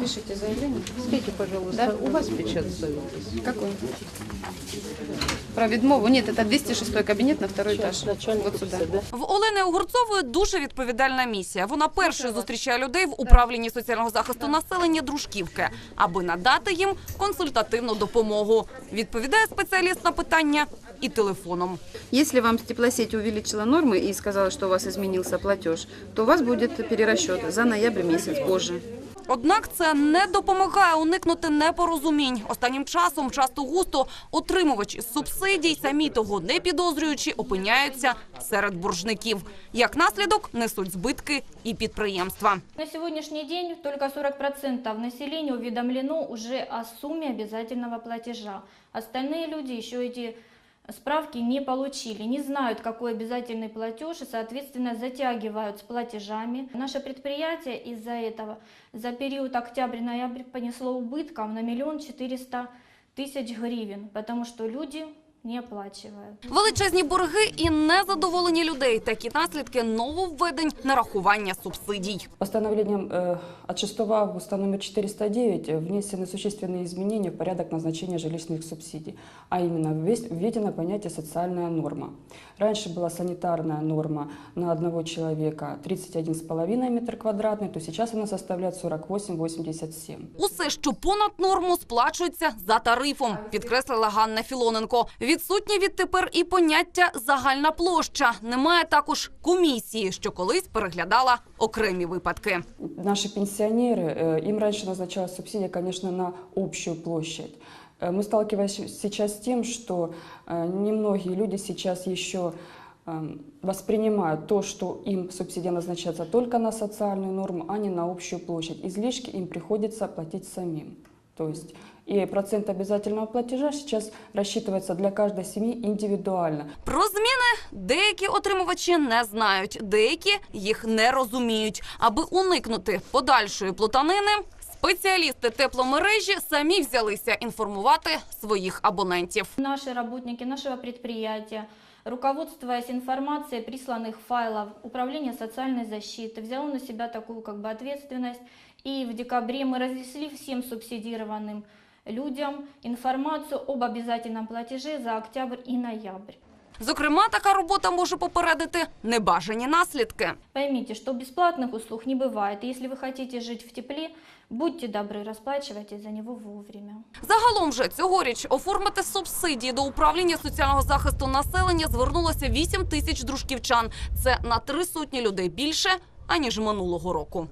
Пишите заявление. Скажите, пожалуйста, Да. у вас печать ставится? Какой? Про відмову. Нет, это 206 кабинет на второй этаж. Вот сюда. В Олени Огурцової дуже відповідальна місія. Вона першою зустрічає людей в управлінні соціального захисту населення Дружківки, аби надати їм консультативну допомогу. Відповідає спеціаліст на питання і телефоном. Если вам теплосеть увеличила нормы и сказала, что у вас изменился платеж, то у вас будет перерасчет за ноябрь месяц позже. Однак це не допомагає уникнути непорозумінь. Останнім часом часто густо отримувачі субсидій, самі того не підозрюючи, опиняються серед боржників. Як наслідок несуть збитки і підприємства. На сегодняшний день только 40% населения уведомлено уже о сумме обязательного платежа. Остальные люди еще эти справки не получили, не знают, какой обязательный платеж и, соответственно, затягивают с платежами. Наше предприятие из-за этого за период октябрь-ноябрь понесло убытков на миллион четыреста тысяч гривен, потому что люди не оплачивают. Величезні борги і незадоволені людей. Такі наслідки нововведень нарахування субсидій. Постановлением э, от 6 августа номер 409 внесены существенные изменения в порядок назначения жилищных субсидий, а именно ввес- введено понятие «социальная норма». Раньше была санитарная норма на одного человека 31,5 метр квадратный, то сейчас она составляет 48,87. Усе, що понад норму, сплачується за тарифом, підкреслила Ганна Філоненко. Відсутнє відтепер і поняття загальна площа. Немає також комісії, що колись переглядала окремі випадки. Наши пенсионеры, э, им раньше назначалась субсидия, конечно, на общую площадь. Э, Мы сталкиваемся сейчас с тем, что э, немногие люди сейчас еще эм, воспринимают то, что им субсидия назначается только на социальную норму, а не на общую площадь. Излишки им приходится платить самим. То есть и процент обязательного платежа сейчас рассчитывается для каждой семьи индивидуально. Про зміни деякі отримувачі не знають, деякі їх не розуміють. Аби уникнути подальшої плутанини, спеціалісти тепломережі самі взялися інформувати своїх абонентів. Наши работники нашего предприятия, руководствуясь информацией присланных файлов Управления социальной защиты, взяло на себя такую как бы ответственность. И в декабре мы разъяснили всем субсидированным людям информацию об обязательном платеже за октябрь и ноябрь. Зокрема, така робота може попередити небажані наслідки. Поймите, что бесплатных услуг не бывает. И если вы хотите жить в тепле, будьте добры, расплачивайтесь за него вовремя. Загалом же цьогоріч оформити субсидії до управління соціального захисту населення звернулося 8 тисяч дружківчан. Це на три сотні людей більше аніж минулого року.